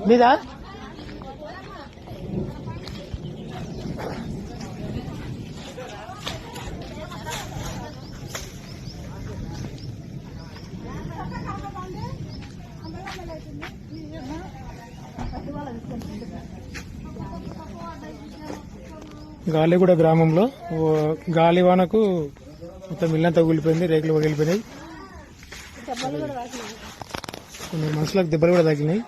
మీదా? గాలిగూడ గ్రామంలో గాలివానకు మొత్తం ఇల్లంతా కూలిపోయింది రేకులు పగిలిపోయినాయి కొన్ని మనుషులకు దెబ్బలు కూడా తగిలినాయి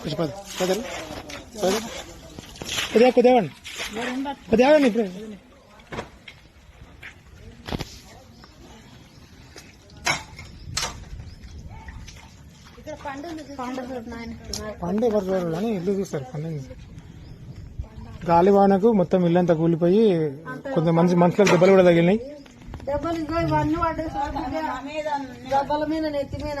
కొంచెం పద. పదరు పదరు కొద్దిగా పండు ఎవరు చూడరు ఇల్లు చూస్తారు పండు. గాలివానకు మొత్తం ఇల్లంతా కూలిపోయి కొంత మంచి మనుషులకు దెబ్బలు కూడా తగిలినాయి. దెబ్బలు ఇవన్నీ పడ్డాయి దెబ్బల మీద నెత్తి మీద.